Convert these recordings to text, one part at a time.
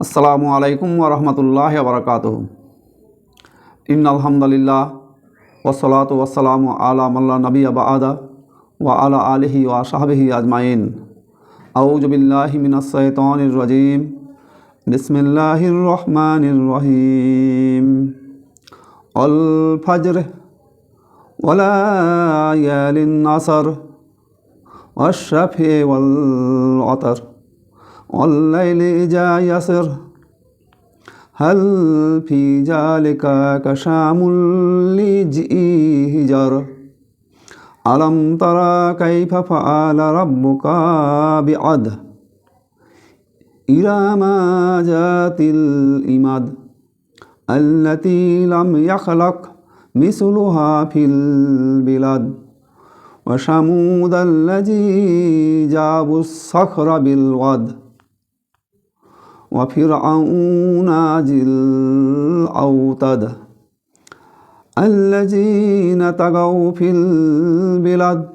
আসসালামু আলাইকুম ওরহমতুল্লাহ বরকাত ইন আলহামদুলিল্লাহ ওসলাত ওসালাম আলা মাল্লা নবী আবা আদা ওয়া আলা আলহি ওয়া সাহাবিহি আজমাইন। আউজবিল্লাহি মিনাসৈতনির রাজিম। বিসমিল্লাহির রহমানির রহিম। অল ফজর ওয়ালায়ালিন নাসর ওয়াশাফি ওয়াল অতর والليل إذا يسر هل في ذلك كشام لجئجر ألم ترى كيف فعل ربك بعد إرم ذات الإماد التي لم يخلق مثلها في البلاد وشمود الذي جابوا الصخر بالواد وفرعون ذي الأوتاد الذين طغوا في البلاد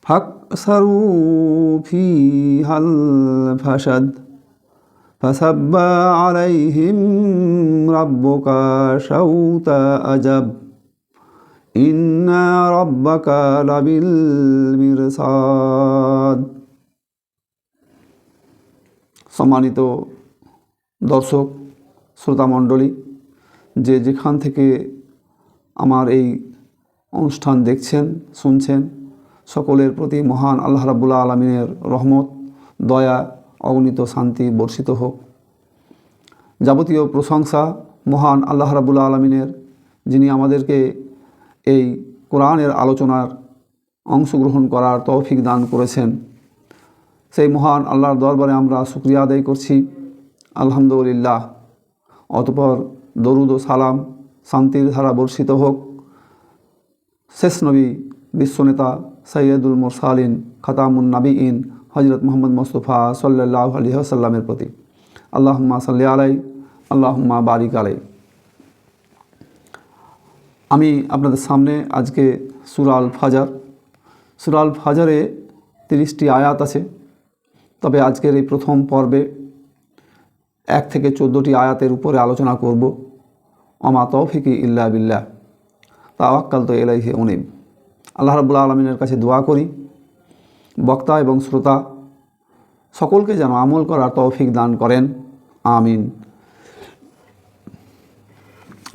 فاكثروا فيها الفساد فسب عليهم ربك شوط أجب إن ربك لبالمرصاد সম্মানিত দর্শক শ্রোতামণ্ডলী যে যেখান থেকে আমার এই অনুষ্ঠান দেখছেন, শুনছেন, সকলের প্রতি মহান আল্লাহ রাবুল্লাহ আলমিনের রহমত, দয়া, অগণিত শান্তি বর্ষিত হোক। যাবতীয় প্রশংসা মহান আল্লাহ রাবুল্লাহ আলমিনের, যিনি আমাদেরকে এই কোরআনের আলোচনার অংশগ্রহণ করার তৌফিক দান করেছেন। সেই মহান আল্লাহর দরবারে আমরা শুক্রিয়া আদায় করছি। আলহামদুলিল্লাহ। অতপর দরুদ ও সালাম শান্তির ধারা বর্ষিত হোক। শেষ নবী বিশ্বনেতা সৈয়দুল মোরসালিন, খাতামুন নাবিইন হজরত মোহাম্মদ মোস্তফা সাল্লাহ আলী প্রতি। আল্লাহম্মা সাল্লি আলাই, আল্লাহম্মা বারিক আলাই। আমি আপনাদের সামনে আজকে সুরাল ফাজার সুরাল ফাজারে তিরিশটি আয়াত আছে। তবে আজকের এই প্রথম পর্বে এক থেকে চোদ্দোটি আয়াতের উপরে আলোচনা করব। অমা তৌফিকি ইল্লা বিল্লাহ। তা আক্কাল তো এলাইহে অনিম আল্লাহ রাবুল্লাহ আলমিনের কাছে দোয়া করি, বক্তা এবং শ্রোতা, সকলকে যেন আমল করার তৌফিক দান করেন। আমিন।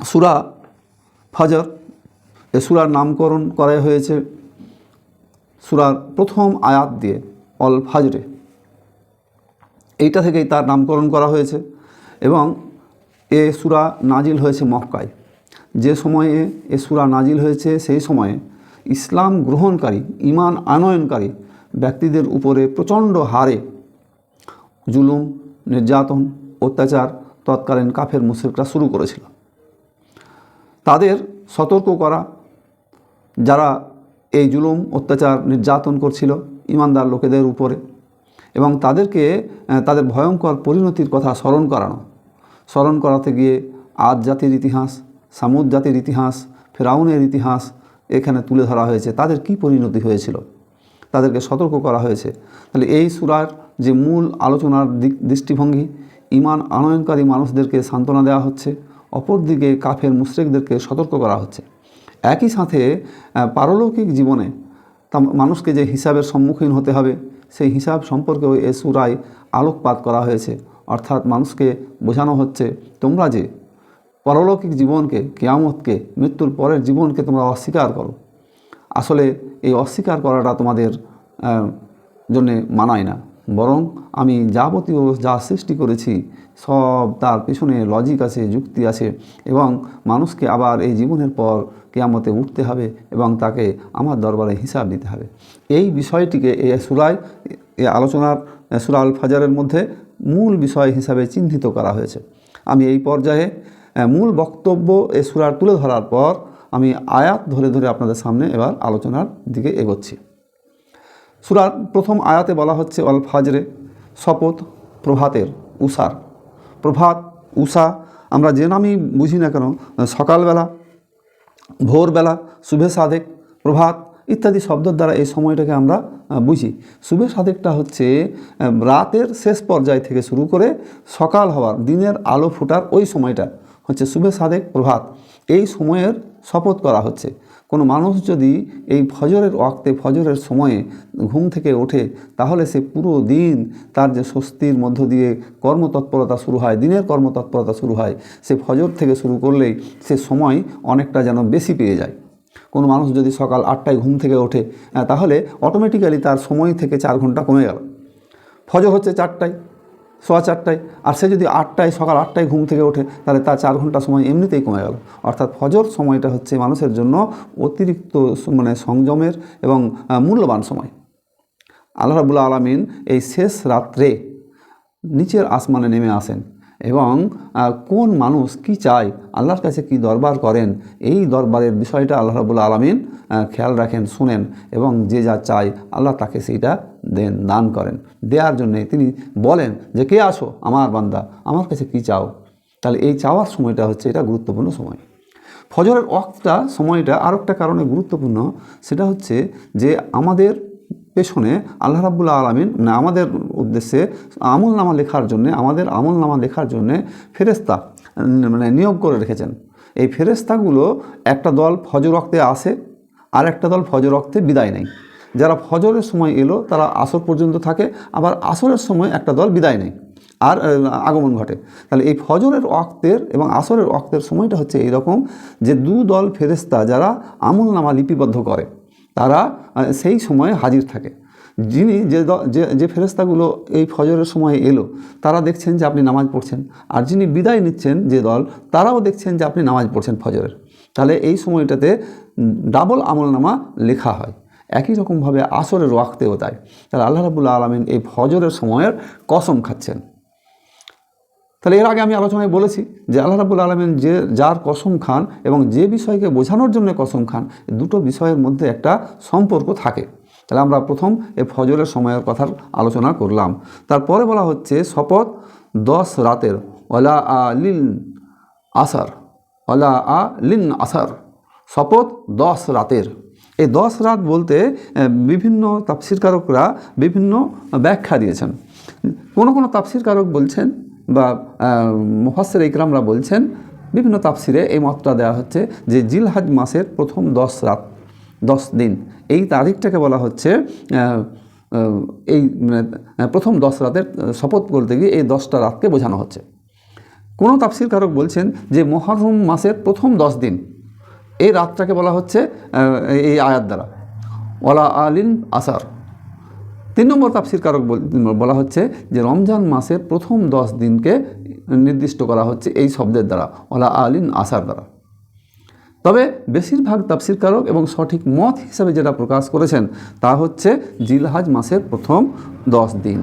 সুরা ফজর, এ সুরার নামকরণ করা হয়েছে সুরার প্রথম আয়াত দিয়ে, অল ফাজরে। এইটা থেকেই তার নামকরণ করা হয়েছে এবং এ সুরা নাজিল হয়েছে মক্কায়। যে সময়ে এ সুরা নাজিল হয়েছে, সেই সময়ে ইসলাম গ্রহণকারী ইমান আনয়নকারী ব্যক্তিদের উপরে প্রচণ্ড হারে জুলুম, নির্যাতন, অত্যাচার, তৎকালীন কাফের মুশ্রিকরা শুরু করেছিল। তাদের সতর্ক করা, যারা এই জুলুম, অত্যাচার, নির্যাতন করছিল ইমানদার লোকেদের উপরে এবং তাদেরকে তাদের ভয়ঙ্কর পরিণতির কথা স্মরণ করানো। স্মরণ করাতে গিয়ে আদ জাতির ইতিহাস, সামুদ জাতির ইতিহাস, ফেরাউনের ইতিহাস এখানে তুলে ধরা হয়েছে। তাদের কি পরিণতি হয়েছিল? তাদেরকে সতর্ক করা হয়েছে। তাহলে এই সুরার যে মূল আলোচনার দিক, দৃষ্টিভঙ্গি, ইমান আনয়নকারী মানুষদেরকে সান্ত্বনা দেওয়া হচ্ছে, অপরদিকে কাফের মুশ্রিকদেরকে সতর্ক করা হচ্ছে। একই সাথে পারলৌকিক জীবনে তা মানুষকে যে হিসাবের সম্মুখীন হতে হবে সেই হিসাব সম্পর্কেও এ সুরায় আলোকপাত করা হয়েছে। অর্থাৎ মানুষকে বোঝানো হচ্ছে, তোমরা যে পরলৌকিক জীবনকে, কেয়ামতকে, মৃত্যুর পরের জীবনকে তোমরা অস্বীকার করো। আসলে এই অস্বীকার করাটা তোমাদের জন্যে মানায় না। বরং আমি যাবতীয় যা সৃষ্টি করেছি, সব তার পিছনে লজিক আছে, যুক্তি আছে এবং মানুষকে আবার এই জীবনের পর কেয়ামতে উঠতে হবে এবং তাকে আমার দরবারে হিসাব দিতে হবে। এই বিষয়টিকে এই সুরায় এই আলোচনার সুরাল ফাজারের মধ্যে মূল বিষয় হিসাবে চিহ্নিত করা হয়েছে। আমি এই পর্যায়ে মূল বক্তব্য এ সুরার তুলে ধরার পর আমি আয়াত ধরে ধরে আপনাদের সামনে এবার আলোচনার দিকে এগোচ্ছি। সুরার প্রথম আয়াতে বলা হচ্ছে অল ফাজরে, শপথ প্রভাতের উষার। প্রভাত, উষা, আমরা যে নামই বুঝি না কেন, সকালবেলা, ভোরবেলা, শুভে সাধেক, প্রভাত ইত্যাদি শব্দের দ্বারা এই সময়টাকে আমরা বুঝি। শুভে সাধেকটা হচ্ছে রাতের শেষ পর্যায় থেকে শুরু করে সকাল হওয়ার, দিনের আলো ফোটার ওই সময়টা হচ্ছে শুভে সাধেক, প্রভাত। এই সময়ের শপথ করা হচ্ছে। কোনো মানুষ যদি এই ফজরের ওয়াক্তে, ফজরের সময়ে ঘুম থেকে ওঠে, তাহলে সে পুরো দিন তার যে স্বস্তির মধ্য দিয়ে কর্মতৎপরতা শুরু হয়, দিনের কর্মতৎপরতা শুরু হয়, সে ফজর থেকে শুরু করলেই সে সময় অনেকটা যেন বেশি পেয়ে যায়। কোনো মানুষ যদি সকাল আটটায় ঘুম থেকে ওঠে তাহলে অটোমেটিক্যালি তার সময় থেকে চার ঘণ্টা কমে গেল। ফজর হচ্ছে চারটায়। সোয়া চারটায়। আর সে যদি আটটায়, সকাল আটটায় ঘুম থেকে ওঠে, তাহলে তার চার ঘণ্টা সময় এমনিতেই কমে গেল। অর্থাৎ ফজর সময়টা হচ্ছে মানুষের জন্য অতিরিক্ত মানে সংযমের এবং মূল্যবান সময়। আল্লাহ রাবুল্লা আলমিন এই শেষ রাত্রে নিচের আসমানে নেমে আসেন এবং কোন মানুষ কি চায়, আল্লাহর কাছে কি দরবার করেন, এই দরবারের বিষয়টা আল্লাহ রাবুল্লা আলমিন খেয়াল রাখেন, শুনেন এবং যে যা চায় আল্লাহ তাকে সেইটা দেন, দান করেন। দেওয়ার জন্যে তিনি বলেন যে, কে আসো আমার বান্দা, আমার কাছে কি চাও? তাহলে এই চাওয়ার সময়টা হচ্ছে, এটা গুরুত্বপূর্ণ সময়। ফজরের ওয়াক্তটা, সময়টা আর একটা কারণে গুরুত্বপূর্ণ, সেটা হচ্ছে যে, আমাদের পেছনে আল্লাহ রাবুল্লাহ আলমিন মানে আমাদের উদ্দেশ্যে আমল নামা লেখার জন্যে, আমাদের আমল নামা লেখার জন্যে ফেরেস্তা মানে নিয়োগ করে রেখেছেন। এই ফেরেস্তাগুলো একটা দল ফজর রক্তে আসে, আর একটা দল ফজর রক্তে বিদায় নেয়। যারা ফজরের সময় এলো, তারা আসর পর্যন্ত থাকে, আবার আসরের সময় একটা দল বিদায় নেয় আর আগমন ঘটে। তাহলে এই ফজরের অক্তের এবং আসরের অক্তের সময়টা হচ্ছে এইরকম যে দু দল ফেরেস্তা যারা আমল নামা লিপিবদ্ধ করে, তারা সেই সময়ে হাজির থাকে। যিনি যে যে যে ফেরেস্তাগুলো এই ফজরের সময় এলো, তারা দেখছেন যে আপনি নামাজ পড়ছেন, আর যিনি বিদায় নিচ্ছেন যে দল, তারাও দেখছেন যে আপনি নামাজ পড়ছেন ফজরের। তাহলে এই সময়টাতে ডাবল আমলনামা লেখা হয়। একই রকমভাবে আসরের ওয়াক্তেও তাই। তাহলে আল্লাহ রাবুল্লাহ আলমিন এই ফজরের সময়ের কসম খাচ্ছেন। তাহলে এর আগে আমি আলোচনায় বলেছি যে আল্লাহ রাবুল আলমিন যে, যার কসম খান এবং যে বিষয়কে বোঝানোর জন্য কসম খান দুটো বিষয়ের মধ্যে একটা সম্পর্ক থাকে। তাহলে আমরা প্রথম এই ফজরের সময়ের কথার আলোচনা করলাম। তারপরে বলা হচ্ছে শপথ দশ রাতের অলা আ লিন আসার অলা আ লিন আসার। শপথ দশ রাতের। এই দশ রাত বলতে বিভিন্ন তাফসিরকারকরা বিভিন্ন ব্যাখ্যা দিয়েছেন। কোনো কোনো তাফসিরকারক বলছেন বা মুফাসের ইকরামরা বলছেন, বিভিন্ন তাপসিরে এই মতটা দেওয়া হচ্ছে যে জিলহাজ মাসের প্রথম দশ রাত, দশ দিন। এই তারিখটাকে বলা হচ্ছে এই প্রথম দশ রাতের শপথ বলতে গিয়ে এই দশটা রাতকে বোঝানো হচ্ছে। কোনো তাফসিরকারক বলছেন যে মহরম মাসের প্রথম দশ দিন। এই রাতটাকে বলা হচ্ছে এই আয়াত দ্বারা। ওলা আলিন আসার। তিন নম্বর তাফসির কারক বল- হচ্ছে যে, রমজান মাসের প্রথম দশ দিনকে নির্দিষ্ট করা হচ্ছে এই শব্দের দ্বারা ওলা আলিন আসার দ্বারা। তবে বেশিরভাগ তাফসির কারক এবং সঠিক মত হিসাবে যেটা প্রকাশ করেছেন, তা হচ্ছে জিলহাজ মাসের প্রথম দশ দিন,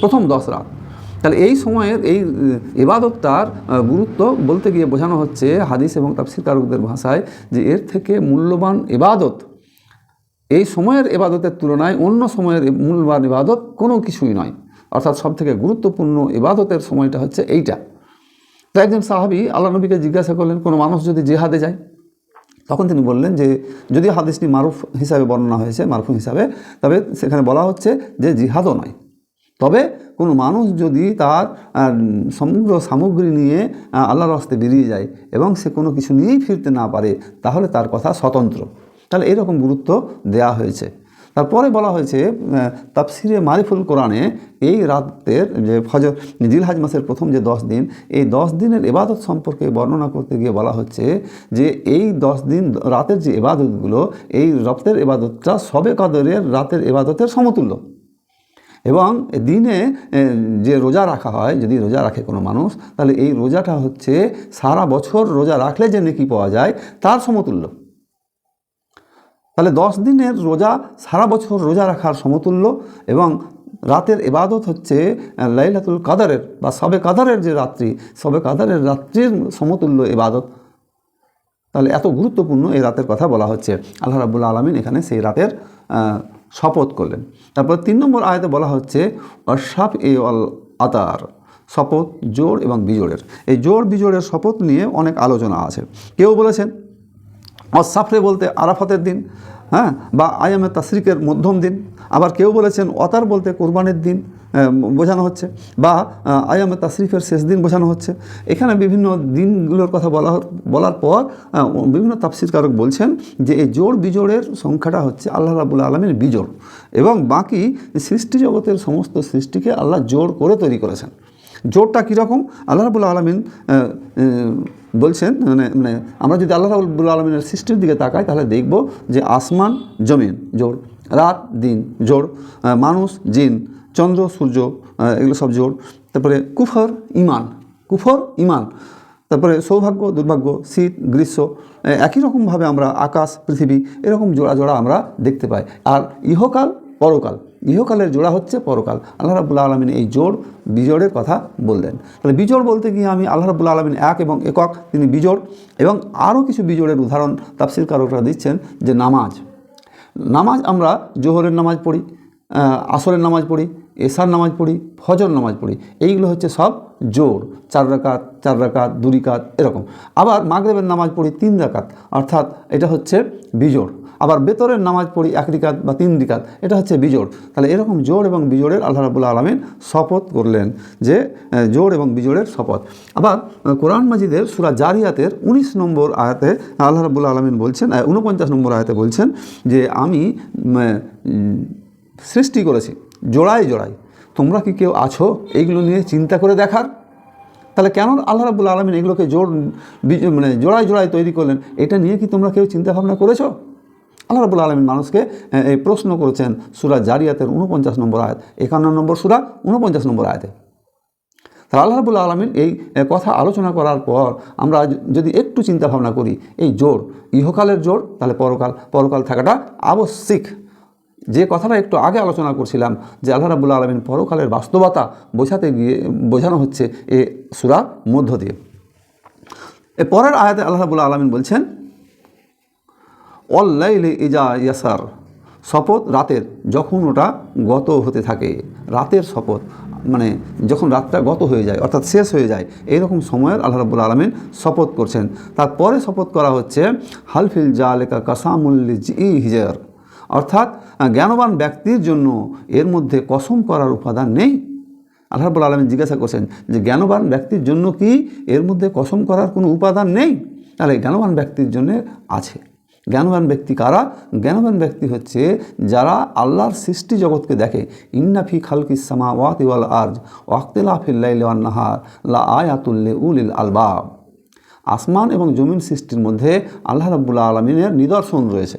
প্রথম দশ রাত। তাহলে এই সময়ের এই ইবাদতটার আহ, গুরুত্ব বলতে গিয়ে বোঝানো হচ্ছে হাদিস এবং তাফসির কারকদের ভাষায় যে এর থেকে মূল্যবান এবাদত এই সময়ের এবাদতের তুলনায় অন্য সময়ের মূল্যবান ইবাদত কোনো কিছুই নয়। অর্থাৎ সবথেকে গুরুত্বপূর্ণ এবাদতের সময়টা হচ্ছে এইটা। তো একজন সাহাবি আল্লাহ নবীকে জিজ্ঞাসা করলেন কোনো মানুষ যদি জেহাদে যায়? তখন তিনি বললেন যে যদি হাদিসটি মারুফ হিসাবে বর্ণনা হয়েছে মারুফ হিসাবে তবে সেখানে বলা হচ্ছে যে জিহাদও নয়। তবে কোনো মানুষ যদি তার সমগ্র সামগ্রী নিয়ে আল্লাহর রাস্তে বেরিয়ে যায় এবং সে কোনো কিছু নিয়েই ফিরতে না পারে তাহলে তার কথা স্বতন্ত্র। তাহলে এরকম গুরুত্ব দেয়া হয়েছে। তারপরে বলা হয়েছে আহ, তাফসিরে মারিফুল কোরআনে এই রাতের যে ফজর জিলহাজ মাসের প্রথম যে দশ দিন এই দশ দিনের এবাদত সম্পর্কে বর্ণনা করতে গিয়ে বলা হচ্ছে যে এই দশ দিন রাতের যে এবাদতগুলো এই রাতের এবাদতটা সবে কদরের রাতের এবাদতের সমতুল্য। এবং দিনে যে রোজা রাখা হয়, যদি রোজা রাখে কোনো মানুষ, তাহলে এই রোজাটা হচ্ছে সারা বছর রোজা রাখলে যে নেকি পাওয়া যায়, তার সমতুল্য। তাহলে দশ দিনের রোজা সারা বছর রোজা রাখার সমতুল্য এবং রাতের এবাদত হচ্ছে লাইলাতুল কাদারের বা সবে কাদারের যে রাত্রি, সবে কাদারের রাত্রির সমতুল্য এবাদত তাহলে এত গুরুত্বপূর্ণ এই রাতের কথা বলা হচ্ছে। আল্লাহ রাবুল্লা আলমিন এখানে সেই রাতের শপথ করলেন। তারপর তিন নম্বর আয়তে বলা হচ্ছে অশাফ এ অল আতার শপথ জোর এবং বিজোড়ের। এই জোর বিজোড়ের শপথ নিয়ে অনেক আলোচনা আছে। কেউ বলেছেন অসাফরে বলতে আরাফাতের দিন হ্যাঁ বা আয়ামে তাসরিকের মধ্যম দিন। আবার কেউ বলেছেন, অতার বলতে কোরবানির দিন। বোঝানো হচ্ছে বা আয়ামে তাসরিফের শেষ দিন বোঝানো হচ্ছে। এখানে বিভিন্ন দিনগুলোর কথা বলা বলার পর বিভিন্ন তাফসিরকারক বলছেন যে এই জোড় বিজোড়ের সংখ্যাটা হচ্ছে আল্লাহ রাবুল আলমীর বিজোড় এবং বাকি সৃষ্টি জগতের সমস্ত সৃষ্টিকে আল্লাহ জোড় করে তৈরি করেছেন। জোরটা কীরকম? আল্লাহ রাবুল আলমিন বলছেন মানে মানে আমরা যদি আল্লাহ রাবুল আলমিনের সৃষ্টির দিকে তাকাই, তাহলে দেখব যে আসমান, জমিন জোর রাত, দিন জোর মানুষ, জিন চন্দ্র, সূর্য এগুলো সব জোর তারপরে কুফর, ইমান। কুফর, ইমান। তারপরে সৌভাগ্য, দুর্ভাগ্য, শীত, গ্রীষ্ম একই রকমভাবে আমরা আকাশ, পৃথিবী, এরকম জোড়া জোড়া আমরা দেখতে পাই। আর ইহকাল, পরকাল। ইহকালের জোড়া হচ্ছে পরকাল। আল্লাহ রাবুল্লাহ আলমিন এই জোড়, বিজোড়ের কথা বললেন। তাহলে বিজোড় বলতে গিয়ে আমি আল্লাহ রাবুল্লাহ আলমিন এক এবং একক, তিনি বিজোড়। এবং আরও কিছু বিজোড়ের উদাহরণ তাফসির কারকরা দিচ্ছেন, যে নামাজ। নামাজ আমরা জোহরের নামাজ পড়ি আসরের নামাজ পড়ি এশার নামাজ পড়ি, ফজর নামাজ পড়ি, এইগুলো হচ্ছে সব জোর। চার রাকাত চার রাকাত, দু রিকাত, এরকম। আবার মাগরেবের নামাজ পড়ি তিন রাকাত, অর্থাৎ এটা হচ্ছে বিজোড়। আবার বেতরের নামাজ পড়ি এক রিকাত বা তিন রিকাত, এটা হচ্ছে বিজোড়। তাহলে এরকম জোড় এবং বিজোড়ের আল্লাহ রাবুল্লা আলমিন শপথ করলেন যে জোড় এবং বিজোড়ের শপথ। আবার কোরআন মাজিদের সুরা জারিয়াতের উনিশ নম্বর আয়াতে আল্লাহ রাবুল্লাহ আলমিন বলছেন উনপঞ্চাশ নম্বর আয়াতে বলছেন যে, আমি সৃষ্টি করেছি। জোড়ায় জোড়ায়। তোমরা কি কেউ আছো? এইগুলো নিয়ে চিন্তা করে দেখার? তাহলে কেন আল্লাহ রাবুল আলমিন এগুলোকে জোর মানে জোড়ায় জোড়ায় তৈরি করলেন? এটা নিয়ে কি তোমরা কেউ চিন্তা ভাবনা করেছ? আল্লাহ রাবুল আলমিন মানুষকে এই প্রশ্ন করেছেন সুরা জারিয়াতের উনপঞ্চাশ নম্বর আয়াত, একান্ন নম্বর সুরা উনপঞ্চাশ নম্বর আয়াতে। তাহলে আল্লাহ রাবুল আলমিন এই কথা আলোচনা করার পর আমরা যদি একটু চিন্তা ভাবনা করি, এই জোর ইহকালের জোর তাহলে পরকাল পরকাল থাকাটা আবশ্যিক। যে কথাটা একটু আগে আলোচনা করছিলাম যে আল্লাহ রাবুল্লাহ আলমিন পরকালের বাস্তবতা বোঝাতে গিয়ে, বোঝানো হচ্ছে এ সুরা মধ্য দিয়ে। এ পরের আয়াতে আল্লাহ রাবুল্লাহ আলমিন বলছেন অল্লাইলে ইজা ইয়াসার শপথ রাতের যখন ওটা গত হতে থাকে, রাতের শপথ মানে যখন রাতটা গত হয়ে যায়, অর্থাৎ শেষ হয়ে যায়, এইরকম সময়ের আল্লাহ রাবুল আলমিন শপথ করছেন। তারপরে শপথ করা হচ্ছে হালফিল জালেকা কাসামুল্লি জি হিজার অর্থাৎ জ্ঞানবান ব্যক্তির জন্য এর মধ্যে কসম করার উপাদান নেই। আল্লাহ রাবুল আলমিন জিজ্ঞাসা করছেন যে, জ্ঞানবান ব্যক্তির জন্য কি এর মধ্যে কসম করার কোনো উপাদান নেই? তাহলে জ্ঞানবান ব্যক্তির জন্য আছে। জ্ঞানবান ব্যক্তি কারা? জ্ঞানবান ব্যক্তি হচ্ছে যারা আল্লাহর সৃষ্টি জগৎকে দেখে। ইন্নাফি খালকি সামা ওয়াত ওয়াল আর্জ ওয়াক্তেলা ফিল্লাইল ওয়ান নাহার, লা আয়াতুল্লে উলিল আলবাব। আসমান এবং জমিন সৃষ্টির মধ্যে আল্লাহ রাবুল্লাহ আলমিনের নিদর্শন রয়েছে।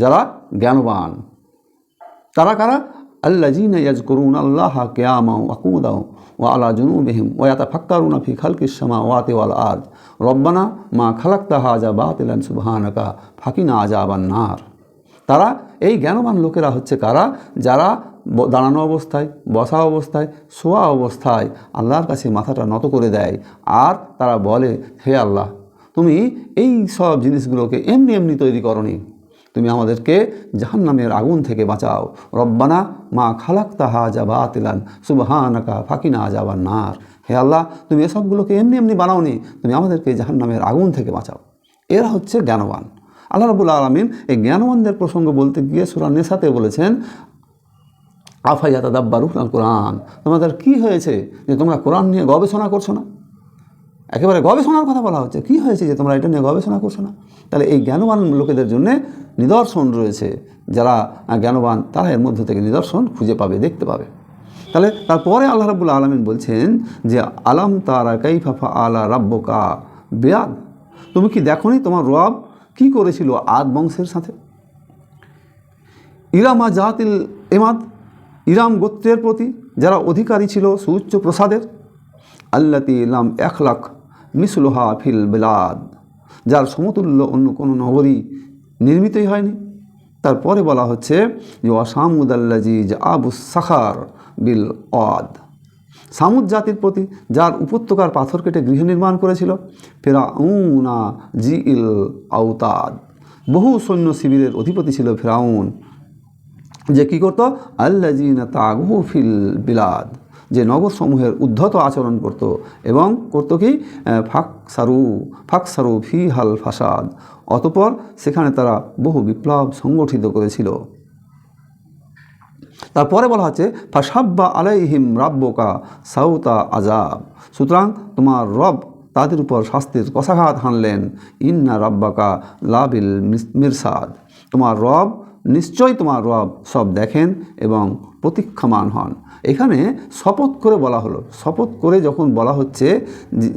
যারা জ্ঞানবান। তারা কারা? আল্লাজিন ইয়াজকুরুন আল্লাহ কিয়ামা ওয়াকুদাও ওয়া আলা জুনুবিহিম ওয়া ইয়াতাফাক্কারুনা ফি খালকিস সামাওয়াতি ওয়াল আরদ। রব্বানা মা খালাকতা হাজা বাতিলান সুবহানাকা ফাকিনা আযাবান নার। তারা, এই জ্ঞানবান লোকেরা হচ্ছে কারা? যারা দাঁড়ানো অবস্থায়, বসা অবস্থায়, শোয়া অবস্থায় আল্লাহর কাছে মাথাটা নত করে দেয় আর তারা বলে, হে আল্লাহ, তুমি এই সব জিনিসগুলোকে এমনি এমনি তৈরি করনি। তুমি আমাদেরকে জাহান্নামের আগুন থেকে বাঁচাও। রব্বানা মা খালাক তাহা যাবা আতিলান সুবহানাকা ফাকিনা যাবার নার। হে আল্লাহ, তুমি এসবগুলোকে এমনি এমনি বানাওনি, তুমি আমাদেরকে জাহান্নামের আগুন থেকে বাঁচাও। এরা হচ্ছে জ্ঞানবান। আল্লাহ রবুল্লা আলমিন এই জ্ঞানবানদের প্রসঙ্গ বলতে গিয়ে সুরা নেশাতে বলেছেন আফাইয়াতা দাব্বারুহ আল কোরআন তোমাদের কি হয়েছে যে তোমরা কোরআন নিয়ে গবেষণা করছ না? একেবারে গবেষণার কথা বলা হচ্ছে। কি হয়েছে যে তোমরা এটা নিয়ে গবেষণা করছ না? তাহলে এই জ্ঞানবান লোকেদের জন্য নিদর্শন রয়েছে। যারা জ্ঞানবান, তারা এর মধ্যে থেকে নিদর্শন খুঁজে পাবে, দেখতে পাবে। তাহলে তারপরে আল্লাহ রাবুল আলমিন বলছেন যে, আলাম তারা কাইফাফা আলা রাব্বকা বেয়াদ? তুমি কি দেখোনি তোমার রব কি করেছিল আদ বংশের সাথে? ইরামা জাহাতিল এমাদ ইরাম গোত্রের প্রতি যারা অধিকারী ছিল সুউচ্চ প্রসাদের, আল্লাতি ইলাম এক লাখ মিসলুহা ফিল বেলাদ, যার সমতুল্য অন্য কোনো নগরী নির্মিতই হয়নি। তারপরে বলা হচ্ছে যে ওয়াসামুদ আল্লাজি আবু সাখার বিল অদ সামুদ জাতির প্রতি যার উপত্যকার পাথর কেটে গৃহ নির্মাণ করেছিল, ফেরাউনা জি ইল আউতাদ বহু সৈন্য শিবিরের অধিপতি ছিল ফেরাউন। যে কী করতো? আল্লাজিনা তাগু ফিল বিলাদ। যে নগরসমূহের উদ্ধত আচরণ করত এবং করত কি? ফাক সারু ফাক সারু ফি হাল ফাসাদ। অতপর সেখানে তারা বহু বিপ্লব সংগঠিত করেছিল। তারপরে বলা হচ্ছে ফাসাব্বা আলাইহিম রাব্বকা সাউতা আজাব সুতরাং তোমার রব তাদের উপর শাস্তির কষাঘাত হানলেন। ইন্না রাব্বাকা লাবিল মিরসাদ। তোমার রব, নিশ্চয়ই তোমার রব সব দেখেন এবং প্রতীক্ষমান হন। এখানে শপথ করে বলা হলো। শপথ করে যখন বলা হচ্ছে,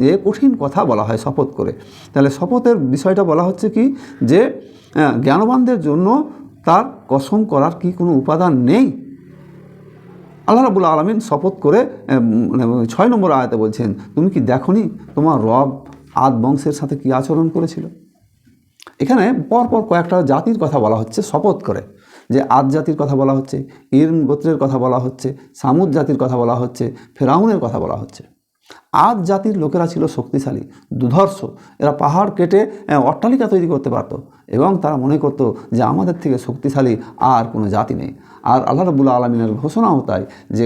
যে কঠিন কথা বলা হয় শপথ করে। তাহলে শপথের বিষয়টা বলা হচ্ছে কি? যে জ্ঞানবানদের জন্য তার কসম করার কি কোনো উপাদান নেই? আল্লাহ রাবুল আলমিন শপথ করে মানে ছয় নম্বর আয়াতে বলছেন, তুমি কি দেখনি তোমার রব আদ বংশের সাথে কি আচরণ করেছিল? এখানে পরপর কয়েকটা জাতির কথা বলা হচ্ছে শপথ করে। যে আদ জাতির কথা বলা হচ্ছে, ইরম গোত্রের কথা বলা হচ্ছে, সামুদ জাতির কথা বলা হচ্ছে, ফেরাউনের কথা বলা হচ্ছে। আদ জাতির লোকেরা ছিল শক্তিশালী, দুধর্ষ। এরা পাহাড় কেটে অট্টালিকা তৈরি করতে পারত এবং তারা মনে করত যে আমাদের থেকে শক্তিশালী আর কোনো জাতি নেই। আর আল্লাহ রবুল্লা আলমিনের ঘোষণাও তাই যে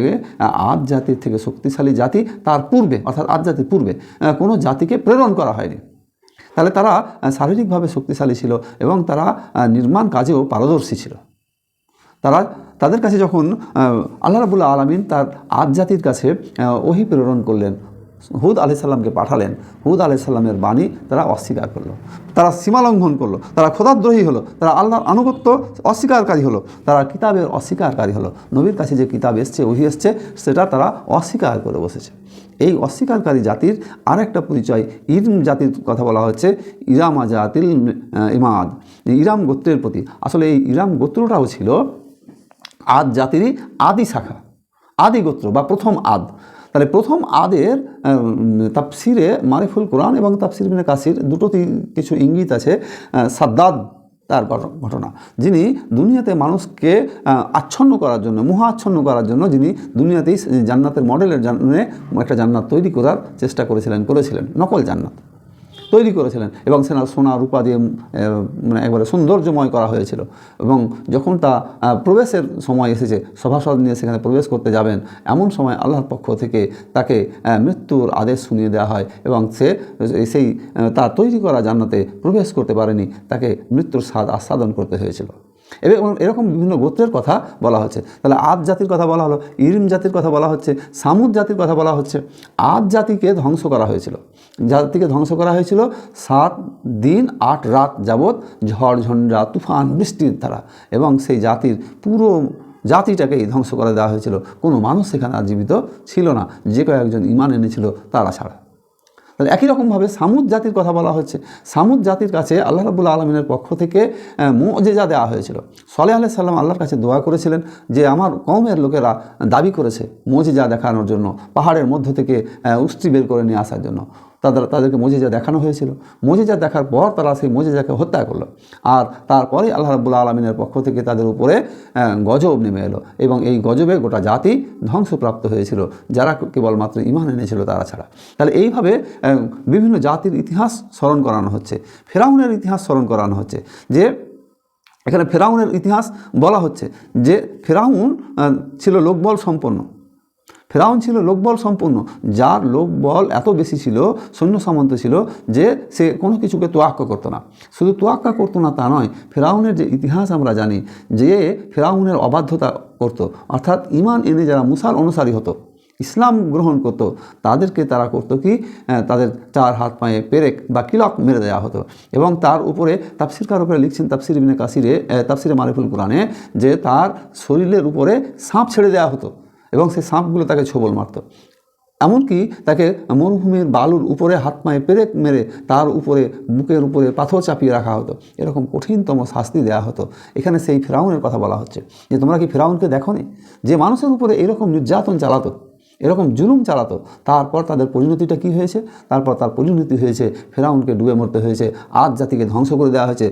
আদ জাতির থেকে শক্তিশালী জাতি তার পূর্বে, অর্থাৎ আদ জাতির পূর্বে কোনো জাতিকে প্রেরণ করা হয়নি। তাহলে তারা শারীরিকভাবে শক্তিশালী ছিল এবং তারা নির্মাণ কাজেও পারদর্শী ছিল। তারা তাদের কাছে যখন আল্লাহ রাবুল্লাহ আলমিন তার আদ জাতির কাছে ওহি প্রেরণ করলেন, হুদ আলি সাল্লামকে পাঠালেন, হুদ আলি সাল্লামের বাণী তারা অস্বীকার করল। তারা সীমালঙ্ঘন করল, তারা খোদাদ্রোহী হলো, তারা আল্লাহর আনুগত্য অস্বীকারকারী হলো, তারা কিতাবের অস্বীকারকারী হলো। নবীর কাছে যে কিতাব এসছে, ওহি এসছে, সেটা তারা অস্বীকার করে বসেছে। এই অস্বীকারী জাতির আরেকটা পরিচয়, ইরম জাতির কথা বলা হচ্ছে ইরামা জাতিল ইমাদ। ইরাম গোত্রের প্রতি। আসলে এই ইরাম গোত্রটাও ছিল আদ জাতিরই আদি শাখা আদি গোত্র বা প্রথম আদ। তাহলে প্রথম আদের উম, তাফসিরে মারিফুল কোরআন এবং তাফসির বিনে কাসির দুটোতেই কিছু ইঙ্গিত আছে সাদ্দাদ তার ঘট- ঘটনা। যিনি দুনিয়াতে মানুষকে আচ্ছন্ন করার জন্য মুহা আচ্ছন্ন করার জন্য যিনি দুনিয়াতেই জান্নাতের মডেলের জন্য একটা জান্নাত তৈরি করার চেষ্টা করেছিলেন করেছিলেন নকল জান্নাত। তৈরি করেছিলেন এবং সেনা সোনা, রূপা দিয়ে মানে একবারে সৌন্দর্যময় করা হয়েছিল। এবং যখন তা প্রবেশের সময় এসেছে, সভাসদ নিয়ে সেখানে প্রবেশ করতে যাবেন, এমন সময় আল্লাহর পক্ষ থেকে তাকে মৃত্যুর আদেশ শুনিয়ে দেওয়া হয় এবং সে সেই তা তার তৈরি করা জান্নাতে প্রবেশ করতে পারেনি, তাকে মৃত্যুর স্বাদ আস্বাদন করতে হয়েছিল। এবং এরকম বিভিন্ন গোত্রের কথা বলা হচ্ছে। তাহলে আদ জাতির কথা বলা হলো, ইরিম জাতির কথা বলা হচ্ছে, সামুদ জাতির কথা বলা হচ্ছে। আদ জাতিকে ধ্বংস করা হয়েছিল। জাতিকে ধ্বংস করা হয়েছিল সাত দিন, আট রাত যাবৎ ঝড় ঝঞ্ঝা তুফান, বৃষ্টির দ্বারা। এবং সেই জাতির পুরো জাতিটাকেই ধ্বংস করে দেওয়া হয়েছিল। কোনো মানুষ সেখানে আর জীবিত ছিল না। যে কয়েকজন ইমান এনেছিল তারা ছাড়া। তাহলে একই রকমভাবে সামুদ জাতির কথা বলা হচ্ছে। সামুদ জাতির কাছে আল্লাহ রাবুল্লা আলমিনের পক্ষ থেকে মোজেজা দেওয়া হয়েছিল। সলে আলাহ সাল্লাম আল্লাহর কাছে দোয়া করেছিলেন যে, আমার কমের লোকেরা দাবি করেছে মোজেজা দেখানোর জন্য, পাহাড়ের মধ্য থেকে উস্তি বের করে নিয়ে আসার জন্য। তাদের তাদেরকে মজিজা দেখানো হয়েছিল। মজিজা দেখার পর তারা সেই মজিজাকে হত্যা করল। আর তারপরে আল্লাহ রাবুল্লা আলমিনের পক্ষ থেকে তাদের উপরে গজব নেমে এলো এবং এই গজবে গোটা জাতি ধ্বংসপ্রাপ্ত হয়েছিল। যারা কেবলমাত্র ইমান এনেছিল তারা ছাড়া। তাহলে এইভাবে বিভিন্ন জাতির ইতিহাস স্মরণ করানো হচ্ছে। ফেরাউনের ইতিহাস স্মরণ করানো হচ্ছে। যে এখানে ফেরাউনের ইতিহাস বলা হচ্ছে যে ফেরাউন ছিল লোকবল সম্পন্ন। ফেরাউন ছিল লোকবল সম্পূর্ণ। যার লোকবল এত বেশি ছিল সৈন্য সামন্ত ছিল যে সে কোনো কিছুকে তোয়াক্কা করতো না। শুধু তোয়াক্কা করতো না তা নয় ফেরাউনের যে ইতিহাস আমরা জানি যে ফেরাউনের অবাধ্যতা করতো। অর্থাৎ ইমান এনে যারা মুসার অনুসারী হতো ইসলাম গ্রহণ করতো তাদেরকে তারা করতো কি? তাদের চার হাত পায়ে পেরেক বা কিলক মেরে দেওয়া হতো। এবং তার উপরে তাফসির কারকরা লিখছেন তাফসির ইবনে কাসিরে আহ, তাফসিরে মারিফুল কোরআনে যে তার শরীরের উপরে সাপ ছেড়ে দেওয়া হতো। এবং সেই সাপগুলো তাকে ছোবল মারত। এমনকি তাকে মরুভূমির বালুর উপরে হাত পায়ে পেরেক মেরে তার উপরে, বুকের উপরে পাথর চাপিয়ে রাখা হতো। এরকম কঠিনতম শাস্তি দেওয়া হতো। এখানে সেই ফেরাউনের কথা বলা হচ্ছে। যে তোমরা কি ফেরাউনকে দেখো যে মানুষের উপরে এরকম নির্যাতন চালাতো, এরকম জুলুম চালাতো, তারপর তাদের পরিণতিটা কি হয়েছে? তারপর তার পরিণতি হয়েছে, ফেরাউনকে ডুবে মরতে হয়েছে আজ জাতিকে ধ্বংস করে দেওয়া হয়েছে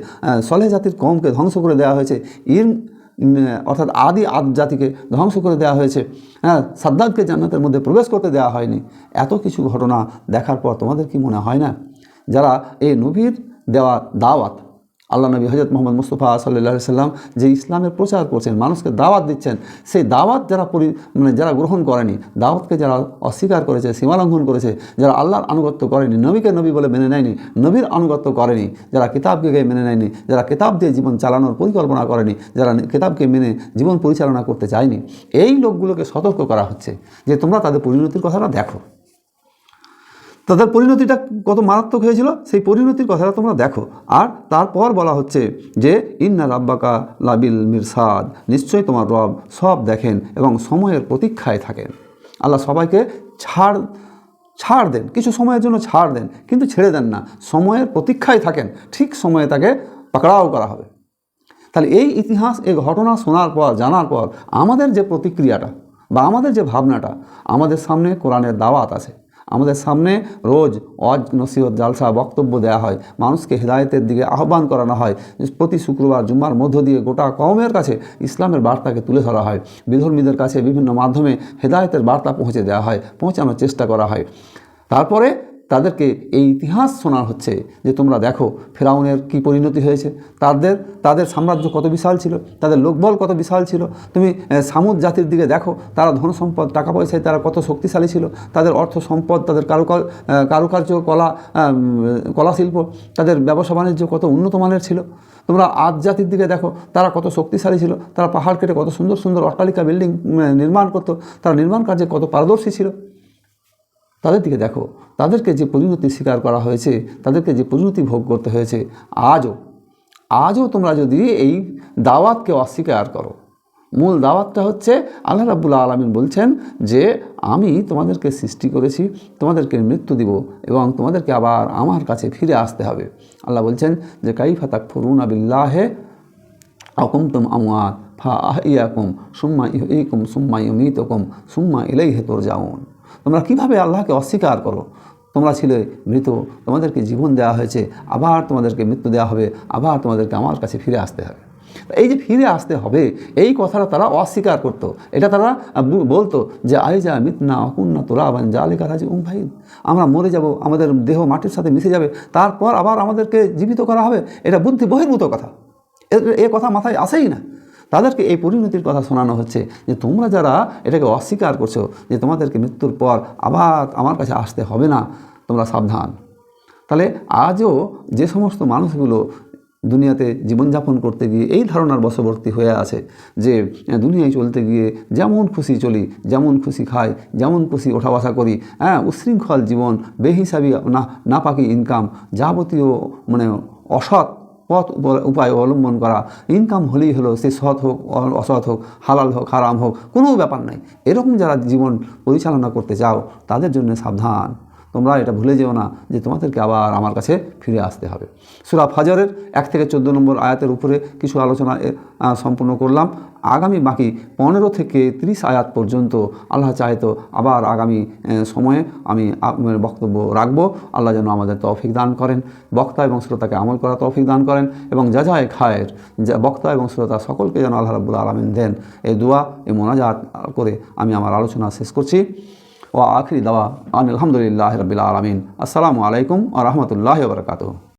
সলেহ জাতির কমকে ধ্বংস করে দেওয়া হয়েছে ইর অর্থাৎ আদি আদ জাতিকে ধ্বংস করে দেওয়া হয়েছে। হ্যাঁ সাদ্দাদকে জান্নাতের মধ্যে প্রবেশ করতে দেওয়া হয়নি। এত কিছু ঘটনা দেখার পর তোমাদের কি মনে হয় না? যারা এই নবীর দেওয়া দাওয়াত আল্লাহ নবী হজরত মোহাম্মদ মুস্তফা সাল্লাহ সাল্লাম যে ইসলামের প্রচার করছেন, মানুষকে দাওয়াত দিচ্ছেন, সেই দাওয়াত যারা পরি মানে যারা গ্রহণ করেনি, দাওয়াতকে যারা অস্বীকার করেছে সীমালঙ্ঘন করেছে, যারা আল্লাহর আনুগত্য করেনি, নবীকে নবী বলে মেনে নেয়নি, নবীর আনুগত্য করেনি, যারা কিতাবকে গিয়ে মেনে নেয়নি, যারা কিতাব দিয়ে জীবন চালানোর পরিকল্পনা করেনি, যারা কিতাবকে মেনে জীবন পরিচালনা করতে চায়নি, এই লোকগুলোকে সতর্ক করা হচ্ছে যে তোমরা তাদের পরিণতির কথাটা দেখো। তাদের পরিণতিটা কত মারাত্মক হয়েছিল? সেই পরিণতির কথাটা তোমরা দেখো। আর তারপর বলা হচ্ছে যে, ইন্না রাব্বাকা লাবিল মিরসাদ। নিশ্চয়ই তোমার রব সব দেখেন এবং সময়ের প্রতীক্ষায় থাকেন। আল্লাহ সবাইকে ছাড় ছাড় দেন, কিছু সময়ের জন্য ছাড় দেন, কিন্তু ছেড়ে দেন না। সময়ের প্রতীক্ষায় থাকেন, ঠিক সময়ে তাকে পাকড়াও করা হবে। তাহলে এই ইতিহাস, এই ঘটনা শোনার পর, জানার পর আমাদের যে প্রতিক্রিয়াটা বা আমাদের যে ভাবনাটা, আমাদের সামনে কোরআনের দাওয়াত আছে। আমাদের সামনে রোজ অজ নসিহত জালসা বক্তব্য দেওয়া হয়। মানুষকে হৃদায়তের দিকে আহ্বান করানো হয়। প্রতি শুক্রবার জুম্মার মধ্য দিয়ে গোটা কমের কাছে ইসলামের বার্তাকে তুলে ধরা হয়। বিধর্মীদের কাছে বিভিন্ন মাধ্যমে হেদায়তের বার্তা পৌঁছে দেওয়া হয়, পৌঁছানোর চেষ্টা করা হয়। তারপরে তাদেরকে এই ইতিহাস শোনা হচ্ছে যে তোমরা দেখো ফেরাউনের কি পরিণতি হয়েছে। তাদের তাদের সাম্রাজ্য কত বিশাল ছিল তাদের লোকবল কত বিশাল ছিল। তুমি সামুদ জাতির দিকে দেখো তারা ধন সম্পদ টাকা পয়সায় তারা কত শক্তিশালী ছিল। তাদের অর্থ সম্পদ তাদের কারুকার কারুকার্য কলা আম, কলা শিল্প তাদের ব্যবসা বাণিজ্য কত উন্নত মানের ছিল। তোমরা আজ জাতির দিকে দেখো তারা কত শক্তিশালী ছিল। তারা পাহাড় কেটে কত সুন্দর সুন্দর অট্টালিকা বিল্ডিং নির্মাণ করতো। তারা নির্মাণ কার্যে কত পারদর্শী ছিল। তাদের দিকে দেখো। তাদেরকে যে পরিণতি স্বীকার করা হয়েছে, তাদেরকে যে পরিণতি ভোগ করতে হয়েছে, আজও আজও তোমরা যদি এই দাওয়াতকে অস্বীকার করো। মূল দাওয়াতটা হচ্ছে, আল্লাহ রাবুল্লাহ আলমিন বলছেন যে, আমি তোমাদেরকে সৃষ্টি করেছি, তোমাদেরকে মৃত্যু দিব এবং তোমাদেরকে আবার আমার কাছে ফিরে আসতে হবে। আল্লাহ বলছেন যে, কাইফা তাক ফরুন আবিল্লাহে অকুমতুম আমওয়াত ফা আহিয়াকুম সুম্মা ইহুইকুম সুম্মা ইউমিতুকুম, সুম্মা ইলাইহি তুরজাউন। তোমরা কীভাবে আল্লাহকে অস্বীকার করো? তোমরা ছিলে মৃত, তোমাদেরকে জীবন দেওয়া হয়েছে, আবার তোমাদেরকে মৃত্যু দেওয়া হবে, আবার তোমাদেরকে আমার কাছে ফিরে আসতে হবে। এই যে ফিরে আসতে হবে, এই কথাটা তারা অস্বীকার করতো। এটা তারা বলতো যে অকুন্না তোরা আবান যা লেখা আছে উম ভাই আমরা মরে যাব, আমাদের দেহ মাটির সাথে মিশে যাবে, তারপর আবার আমাদেরকে জীবিত করা হবে? এটা বুদ্ধি বহির্ভূত কথা। এ কথা মাথায় আসেই না। তাদেরকে এই পরিণতির কথা শোনানো হচ্ছে যে তোমরা যারা এটাকে অস্বীকার করছ যে তোমাদেরকে মৃত্যুর পর আবার আমার কাছে আসতে হবে না, তোমরা সাবধান। তাহলে আজও যে সমস্ত মানুষগুলো দুনিয়াতে জীবনযাপন করতে গিয়ে এই ধারণার বশবর্তী হয়ে আছে যে দুনিয়ায় চলতে গিয়ে যেমন খুশি চলি, যেমন খুশি খাই, যেমন খুশি ওঠা বসা করি হ্যাঁ উশৃঙ্খল জীবন, বেহিসাবি, না না পাকি ইনকাম যাবতীয় মানে অসৎ পথ উপায় অবলম্বন করা। ইনকাম হলেই হলো সে সৎ হোক, অসৎ হোক, হালাল হোক, হারাম হোক, কোনো ব্যাপার নাই। এরকম যারা জীবন পরিচালনা করতে চাও, তাদের জন্য সাবধান। তোমরা এটা ভুলে যেও না যে তোমাদেরকে আবার আমার কাছে ফিরে আসতে হবে। সুরা ফাজরের এক থেকে চোদ্দ নম্বর আয়াতের উপরে কিছু আলোচনা সম্পূর্ণ করলাম। আগামী বাকি পনেরো থেকে তিরিশ আয়াত পর্যন্ত আল্লাহ চাহে তো আবার আগামী সময়ে আমি বক্তব্য রাখব। আল্লাহ যেন আমাদের তৌফিক দান করেন, বক্তা এবং শ্রোতাকে আমল করা তৌফিক দান করেন এবং যা যায় খায়ের, যা বক্তা এবং শ্রোতা সকলকে যেন আল্লাহ রাবুল আলমিন দেন। এই দোয়া, এই মোনাজাত করে আমি আমার আলোচনা শেষ করছি। ও আখরি দাওয়া আন আলহামদুলিল্লাহ রবিল আলমিন। আসসালামু আলাইকুম আ রহমতুল্লাহ বরকাত